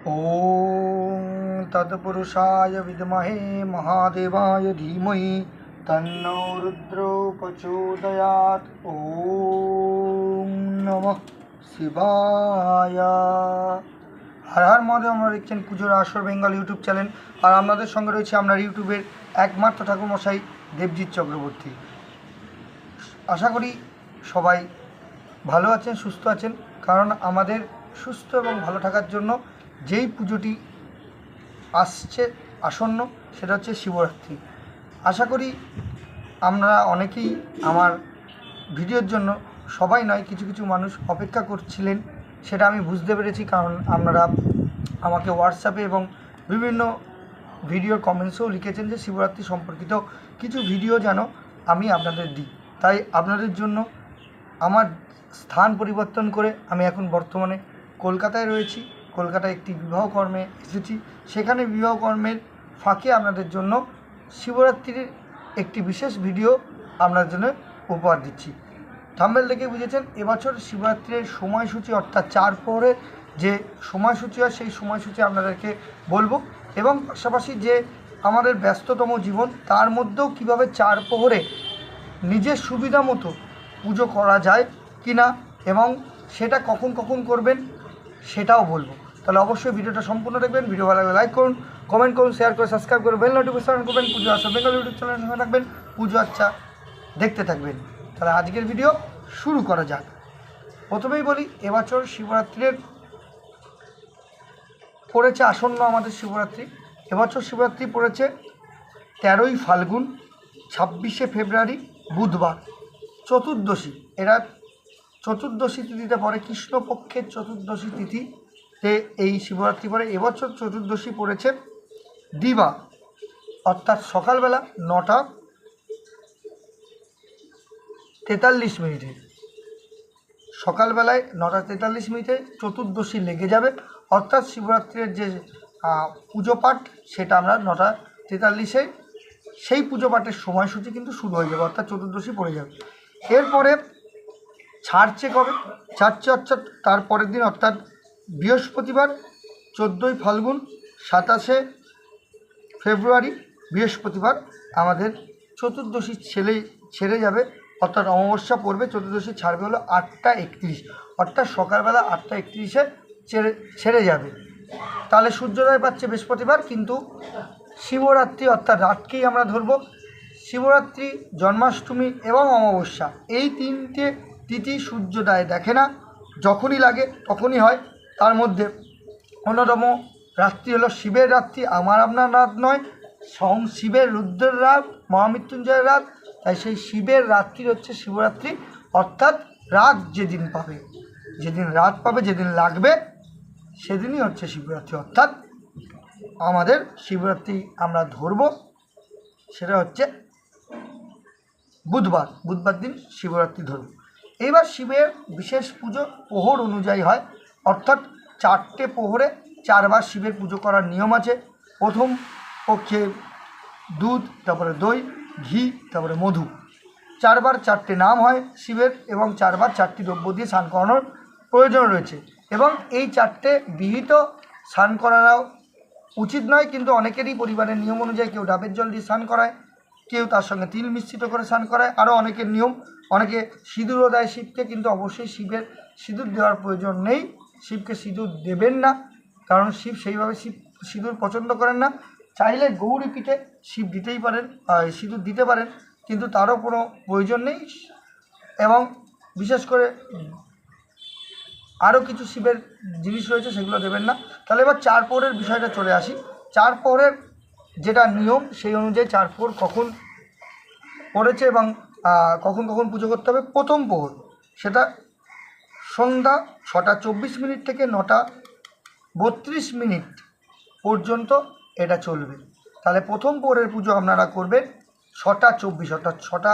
ॐ तत्पुरुषाय विद्महे महादेवाय धीमहि तन्नो रुद्रो प्रचोदयात् ॐ নমঃ শিবায় হর হর মহাদেব আমরা দেখছেন পুজোর আসর বেঙ্গল ইউটিউব চ্যানেল আর আপনাদের সঙ্গে রয়েছে আপনার ইউটিউবের একমাত্র ঠাকুরমশাই দেবজিৎ চক্রবর্তী আশা করি সবাই ভালো আছেন সুস্থ আছেন কারণ আমাদের সুস্থ এবং ভালো থাকার জন্য যেই পুজোটি আসছে, আসন্ন, সেটা হচ্ছে শিবরাত্রি। আশা করি আমরা অনেকেই আমার ভিডিওর জন্য সবাই নয়, কিছু কিছু মানুষ অপেক্ষা করছিলেন, সেটা আমি বুঝতে পেরেছি, কারণ আপনারা আমাকে হোয়াটসঅ্যাপে এবং বিভিন্ন ভিডিওর কমেন্টসেও লিখেছেন যে শিবরাত্রি সম্পর্কিত কিছু ভিডিও যেন আমি আপনাদের দিই। তাই আপনাদের জন্য আমার স্থান পরিবর্তন করে আমি এখন বর্তমানে কলকাতায় রয়েছি। কলকাতায় একটি বিবাহ কর্মে এসেছি। সেখানে বিবাহ কর্মের ফাঁকে আপনাদের জন্য শিবরাত্রির একটি বিশেষ ভিডিও আপনার জন্য উপহার দিচ্ছি। থাম্বেল দেখে বুঝেছেন, এবছর শিবরাত্রির সময়সূচি অর্থাৎ চার পরে যে সময়সূচি হয়, সেই সময়সূচি আপনাদেরকে বলব। এবং পাশাপাশি যে আমাদের ব্যস্ততম জীবন, তার মধ্যেও কীভাবে চার প্রহরে নিজের সুবিধা মতো পুজো করা যায় কিনা এবং সেটা কখন কখন করবেন সেটাও বলব। তাহলে অবশ্যই ভিডিওটা সম্পূর্ণ দেখবেন, ভিডিও ভালো লাগলে লাইক করুন কমেন্ট করুন শেয়ার করে সাবস্ক্রাইব করে বেল নোটিফিকেশন করবেন, পুজো আসা বেঙ্গল ইউটিউব চ্যানেল সঙ্গে থাকবেন, পুজো আচ্ছা দেখতে থাকবেন। তাহলে আজকের ভিডিও শুরু করা যাক। প্রথমেই বলি, এবছর শিবরাত্রির পড়েছে আসন্ন আমাদের শিবরাত্রি। এবছর শিবরাত্রি পড়েছে তেরোই ফাল্গুন, ছাব্বিশে ফেব্রুয়ারি, বুধবার, চতুর্দশী। এরা চতুর্দশী তিথিতে পড়ে কৃষ্ণপক্ষের চতুর্দশী তিথিতে এই শিবরাত্রি পরে এবছর চতুর্দশী পড়েছে দিবা। অর্থাৎ সকালবেলা নটা তেতাল্লিশ মিনিটে। সকালবেলায় নটা তেতাল্লিশ মিনিটে চতুর্দশী লেগে যাবে। অর্থাৎ শিবরাত্রির যে পুজো পাঠ সেটা আমরা নটা তেতাল্লিশে সেই পুজো পাঠের সময়সূচি কিন্তু শুরু হয়ে যাবে। অর্থাৎ চতুর্দশী পড়ে যাবে। এরপরে ছাড়ছে কবে? ছাড়ছে অর্থাৎ তার পরের দিন, অর্থাৎ বৃহস্পতিবার, চোদ্দোই ফাল্গুন, সাতাশে ফেব্রুয়ারি, বৃহস্পতিবার আমাদের চতুর্দশী ছেলে ছেড়ে যাবে। অর্থাৎ অমাবস্যা পড়বে, চতুর্দশী ছাড়বে হলো আটটা একত্রিশ। অর্থাৎ সকালবেলা আটটা একত্রিশে ছেড়ে ছেড়ে যাবে। তাহলে সূর্যোদয় পাচ্ছে বৃহস্পতিবার, কিন্তু শিবরাত্রি অর্থাৎ রাতকেই আমরা ধরবো। শিবরাত্রি, জন্মাষ্টমী এবং অমাবস্যা, এই তিনটে তিথি সূর্যোদয় দেখে না, যখনই লাগে তখনই হয়। তার মধ্যে অন্যতম রাত্রি হলো শিবের রাত্রি, আমার আপনার রাত নয় সং শিবের রুদ্রের রাত, মহামৃত্যুঞ্জয়ের রাত। তাই সেই শিবের রাত্রি হচ্ছে শিবরাত্রি। অর্থাৎ রাত যেদিন পাবে, যেদিন রাত পাবে, যেদিন লাগবে, সেদিনই হচ্ছে শিবরাত্রি। অর্থাৎ আমাদের শিবরাত্রি আমরা ধরবো, সেটা হচ্ছে বুধবার। বুধবার দিন শিবরাত্রি ধরব। এইবার শিবের বিশেষ পুজো প্রহর অনুযায়ী হয়। অর্থাৎ চারটে প্রহরে চারবার শিবের পুজো করার নিয়ম আছে। প্রথম পক্ষে দুধ, তারপরে দই, ঘি, তারপরে মধু। চারবার চারটে নাম হয় শিবের এবং চারবার চারটি দ্রব্য দিয়ে স্নান করানোর প্রয়োজন রয়েছে। এবং এই চারটে বিহিত স্নান করানো উচিত নয়, কিন্তু অনেকেরই পরিবারের নিয়ম অনুযায়ী কেউ ডাবের জল দিয়ে স্নান করায়। কেউ তার সঙ্গে তিল মিশ্রিত করে স্নান করায়। আরও অনেকের নিয়ম, অনেকে সিঁদুরও দেয় শিবকে, কিন্তু অবশ্যই শিবের সিঁদুর দেওয়ার প্রয়োজন নেই। শিবকে সিঁদুর দেবেন না, কারণ শিব সেইভাবে শিব, সিঁদুর পছন্দ করেন না। চাইলে গৌরী পিঠে শিব দিতেই পারেন সিঁদুর দিতে পারেন, কিন্তু তারও কোনো প্রয়োজন নেই। এবং বিশেষ করে আরও কিছু শিবের জিনিস রয়েছে, সেগুলো দেবেন না। তাহলে এবার চার পোহরের বিষয়টা চলে আসি। চার পোহরের যেটা নিয়ম, সেই অনুযায়ী চার পোহর কখন পড়েছে এবং কখন কখন পুজো করতে হবে, প্রথম পোহর সেটা সন্ধ্যা ছটা চব্বিশ মিনিট থেকে নটা বত্রিশ মিনিট পর্যন্ত এটা চলবে। তাহলে প্রথম পোহরের পুজো আপনারা করবেন ছটা চব্বিশ, অর্থাৎ ছটা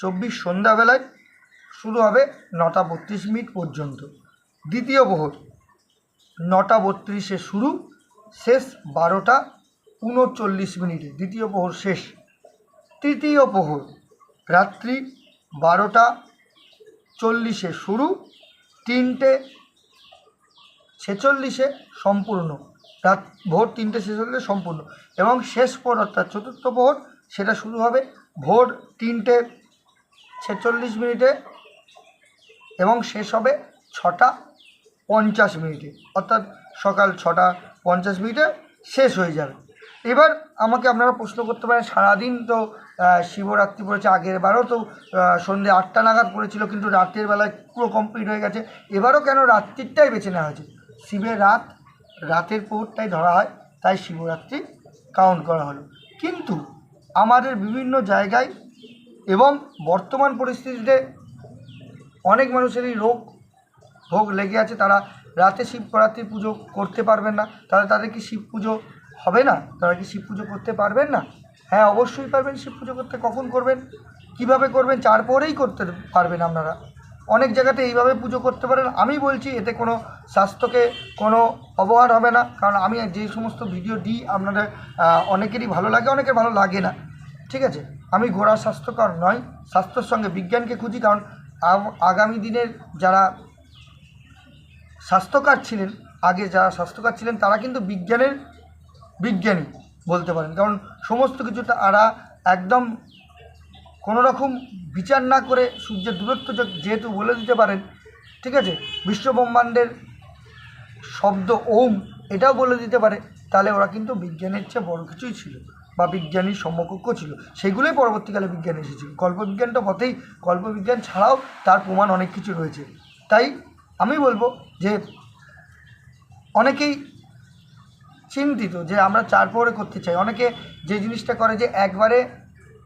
চব্বিশ সন্ধ্যাবেলায়। শুরু হবে নটা বত্রিশ মিনিট পর্যন্ত। দ্বিতীয় প্রহর নটা বত্রিশে শুরু, শেষ বারোটা উনচল্লিশ মিনিটে, দ্বিতীয় প্রহর শেষ। তৃতীয় প্রহর, রাত্রি বারোটা চল্লিশে শুরু, তিনটে ছেচল্লিশে সম্পূর্ণ। রাত, ভোর তিনটে হলে সম্পূর্ণ। এবং শেষ প্রহর, অর্থাৎ চতুর্থ প্রহর, সেটা শুরু হবে ভোর তিনটে ছেচল্লিশ মিনিটে এবং শেষ হবে ছটা পঞ্চাশ মিনিটে। অর্থাৎ সকাল ছটা পঞ্চাশ মিনিটে শেষ হয়ে যাবে। এবার আমাকে আপনারা প্রশ্ন করতে পারেন, সারাদিন তো শিবরাত্রি পড়েছে, আগের বারও তো সন্ধ্যে আটটা নাগাদ পড়েছিল, কিন্তু রাতের বেলায় পুরো কমপ্লিট হয়ে গেছে। এবারও কেন রাত্রিটাই বেছে নেওয়া হয়েছে? শিবের রাত, রাতের পোহরটাই ধরা হয়, তাই শিবরাত্রি কাউন্ট করা হলো। কিন্তু আমাদের বিভিন্ন জায়গায় এবং বর্তমান পরিস্থিতিতে অনেক মানুষেরই রোগ, ভোগ লেগে আছে, তারা রাতে শিবরাত্রি পুজো করতে পারবেন না। তাহলে তাদের কি শিব পুজো হবে না? তারা কি শিব পুজো করতে পারবেন না? হ্যাঁ অবশ্যই পারবেন। শিব পুজো করতে কখন করবেন? কীভাবে করবেন? চার পরেই করতে পারবেন আপনারা। অনেক জায়গাতে এইভাবে পুজো করতে পারেন। আমি বলছি, এতে কোনো স্বাস্থ্যকে কোনো অবহার হবে না। কারণ আমি যে সমস্ত ভিডিও দিই, আপনাদের অনেকেরই ভালো লাগে, অনেকের ভালো লাগে না। ঠিক আছে? আমি গোড়া স্বাস্থ্যকর নয়, স্বাস্থ্যর সঙ্গে বিজ্ঞানকে খুঁজি। কারণ আগামী দিনের যারা স্বাস্থ্যকার ছিলেন, আগে যারা স্বাস্থ্যকার ছিলেন, তারা কিন্তু বিজ্ঞানের বিজ্ঞানী বলতে পারেন। কারণ সমস্ত কিছু তারা একদম কোনো রকম বিচার না করে সূর্যের দূরত্ব যেহেতু বলে দিতে পারেন, ঠিক আছে? বিশ্বব্রহ্মাণ্ডের শব্দ ওম এটাও বলে দিতে পারে। তাহলে ওরা কিন্তু বিজ্ঞানের চেয়ে বড় কিছুই ছিল বা বিজ্ঞানীর সমকক্ষ ছিল। সেগুলোই পরবর্তীকালে বিজ্ঞান এসেছিল। কল্পবিজ্ঞানটা পথেই কল্পবিজ্ঞান ছাড়াও তার প্রমাণ অনেক কিছু রয়েছে। তাই আমি বলব যে অনেকেই চিন্তিত যে আমরা চার পরে করতে চাই। অনেকে যে জিনিসটা করে যে একবারে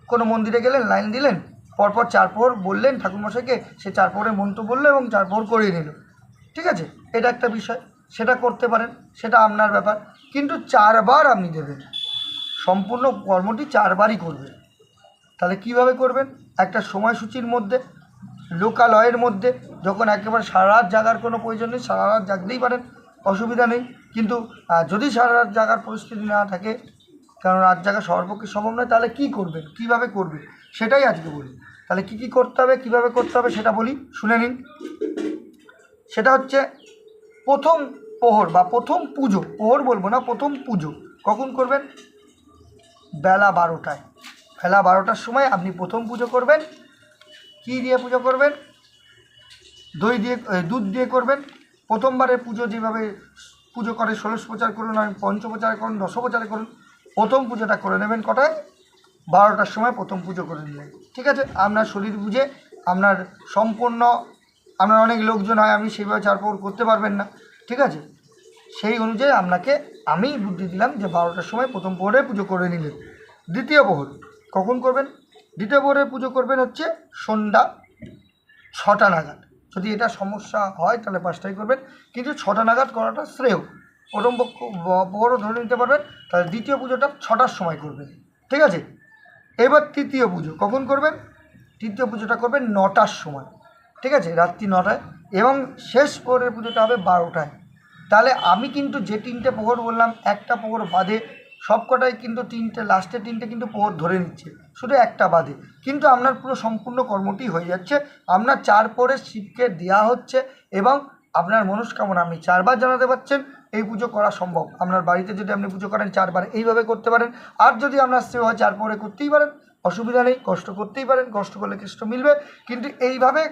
কোনো মন্দিরে গেলেন, লাইন দিলেন, পরপর চার প্রহর বললেন, ঠাকুরমশাইকে সে চার প্রহরের মন্ত্র বলল এবং চার প্রহর করিয়ে নিল। ঠিক আছে? এটা একটা বিষয়। সেটা করতে পারেন, সেটা আপনার ব্যাপার। কিন্তু চারবার আপনি দেবেন। সম্পূর্ণ কর্মটি চারবারই করবেন। তাহলে কীভাবে করবেন? একটা সময়সূচির মধ্যে, লোকালয়ের মধ্যে, যখন একেবারে সারা রাত জাগার কোনো প্রয়োজন নেই, সারা রাত জাগতেই পারেন। অসুবিধা নেই। কিন্তু যদি সারা রাত জাগার পরিস্থিতি না থাকে, কারণ রাত জাগা সবার পক্ষে সম্ভব নয়, তাহলে কী করবেন? কীভাবে করবেন? সেটাই আজকে বলি। তাহলে কী কী করতে হবে, কীভাবে করতে হবে সেটা বলি, শুনে নিন। সেটা হচ্ছে, প্রথম পোহর বা প্রথম পুজো পোহর বলব না, প্রথম পুজো, কখন করবেন? বেলা বারোটায়। বেলা বারোটার সময় আপনি প্রথম পুজো করবেন। কী দিয়ে পুজো করবেন? দই দিয়ে দুধ দিয়ে করবেন। প্রথমবারে পুজো যেভাবে পুজো করে, ষোলশ প্রচার করুন আর পঞ্চপ্রচার করুন দশপ্রচার করুন, প্রথম পুজোটা করে নেবেন কটায়? বারোটার সময় প্রথম পুজো করে নিলেন। ঠিক আছে? আপনার শরীর বুঝে, আপনার সম্পূর্ণ, আপনার অনেক লোকজন হয়, আপনি সেইভাবে চারপর করতে পারবেন না। ঠিক আছে? সেই অনুযায়ী আপনাকে আমি বুদ্ধি দিলাম যে বারোটার সময় প্রথম প্রহরে পুজো করে নিলেন। দ্বিতীয় প্রহর কখন করবেন? দ্বিতীয় প্রহরে পুজো করবেন হচ্ছে সন্ধ্যা ছটা নাগাদ। যদি এটা সমস্যা হয়, তাহলে পাঁচটায় করবেন। কিন্তু ছটা নাগাদ করাটা শ্রেয়। প্রথম পক্ষ ব- প্রহরও ধরে নিতে পারবেন, তাহলে দ্বিতীয় পুজোটা ছটার সময় করবেন। ঠিক আছে? এবার তৃতীয় পুজো, কখন করবেন? তৃতীয় পুজোটা করবেন নটার সময়। ঠিক আছে? রাত্রি নটায়। এবং শেষ প্রহরের পুজোটা হবে বারোটায়। তাহলে আমি কিন্তু যে তিনটে প্রহর বললাম, একটা প্রহর বাদে সবকটাই কিন্তু তিনটে লাস্টে তিনটে কিন্তু প্রহর ধরে নিচ্ছে। শুধু একটা বাদে। কিন্তু আপনার পুরো সম্পূর্ণ কর্মটি হয়ে যাচ্ছে। আপনার চার পরে শিবকে দেওয়া হচ্ছে এবং আপনার মনস্কামনা আপনি চারবার জানাতে পারছেন, এই পুজো করা সম্ভব। আপনার বাড়িতে যদি আপনি পুজো করেন, চারবার এইভাবে করতে পারেন। আর যদি আপনার স্ত্রী হয়, চার পরে করতেই পারেন। অসুবিধা নেই, কষ্ট করতেই পারেন। কষ্ট করলে কষ্ট মিলবে। কিন্তু এইভাবে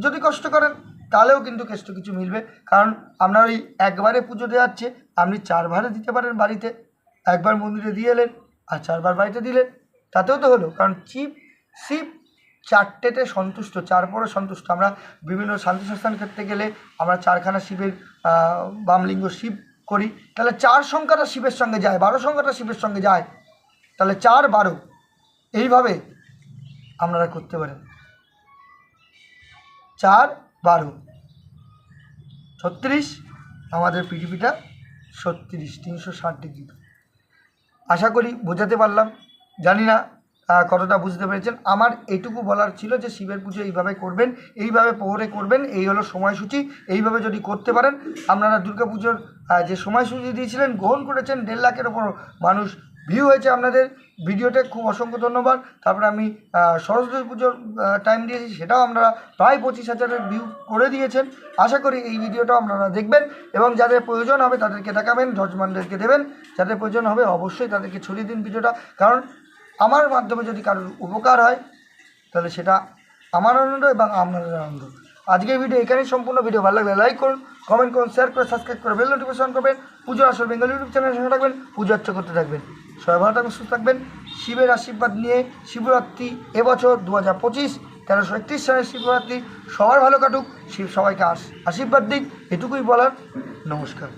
যদি কষ্ট করেন, তাহলেও কিন্তু কেষ্ট কিছু মিলবে। কারণ আপনার ওই একবারে পুজো দেওয়া হচ্ছে, আপনি চারবারে দিতে পারেন বাড়িতে। একবার মন্দিরে দিয়ে এলেন আর চারবার বাড়িতে দিলেন। তাতেও তো হলো, কারণ শিব শিব চারটেতে সন্তুষ্ট চার পরে সন্তুষ্ট। আমরা বিভিন্ন শান্তি সংস্থান ক্ষেত্রে গেলে আমরা চারখানা শিবের বামলিঙ্গ শিব করি। তাহলে চার সংখ্যাটা শিবের সঙ্গে যায়, বারো সংখ্যাটা শিবের সঙ্গে যায়। তাহলে চার বারো, এইভাবে আপনারা করতে পারেন। চার বারো, ছত্রিশ, আমাদের পৃথিবীটা ছত্রিশ, তিনশো ষাট ডিগ্রি। আশা করি বোঝাতে পারলাম। জানি না কতটা বুঝতে পেরেছেন। আমার এটুকু বলার ছিল যে শিবের পুজো এইভাবে করবেন, এইভাবে প্রহরে করবেন, এই হলো সময়সূচি, এইভাবে যদি করতে পারেন, আপনারা দুর্গাপুজোর যে সময়সূচি দিয়েছিলেন, গ্রহণ করেছেন দেড় লাখের ওপর মানুষ ভিউ হয়েছে আপনাদের ভিডিওটা খুব অসংখ্য ধন্যবাদ। তারপরে আমি সরস্বতী পুজোর টাইম দিয়েছি, সেটাও আপনারা প্রায় পঁচিশ হাজারের ভিউ করে দিয়েছেন। আশা করি এই ভিডিওটাও আপনারা দেখবেন এবং যাদের প্রয়োজন হবে তাদেরকে দেখাবেন জজমানদেরকে দেবেন। যাদের প্রয়োজন হবে অবশ্যই তাদেরকে ছড়িয়ে দিন ভিডিওটা। কারণ আমার মাধ্যমে যদি কারোর উপকার হয়, তাহলে সেটা আমার আনন্দ এবং আপনাদের আনন্দ। আজকের ভিডিও এখানেই সম্পূর্ণ। ভিডিও ভালো লাগলে লাইক করুন কমেন্ট করুন শেয়ার করে সাবস্ক্রাইব করে বেল নোটিফিকেশন করবেন পুজো আসল বেঙ্গল ইউটিউব চ্যানেলের সঙ্গে থাকবেন পুজো অর্চা করতে থাকবেন। সবাই ভালো থাকবেন, সুস্থ থাকবেন। শিবের আশীর্বাদ নিয়ে শিবরাত্রি এবছর দু হাজার পঁচিশ, তেরোশো একত্রিশ সালের শিবরাত্রি। সবার ভালো কাটুক, শিব সবাইকে আশ- আশীর্বাদ দিক, এটুকুই বলার। নমস্কার।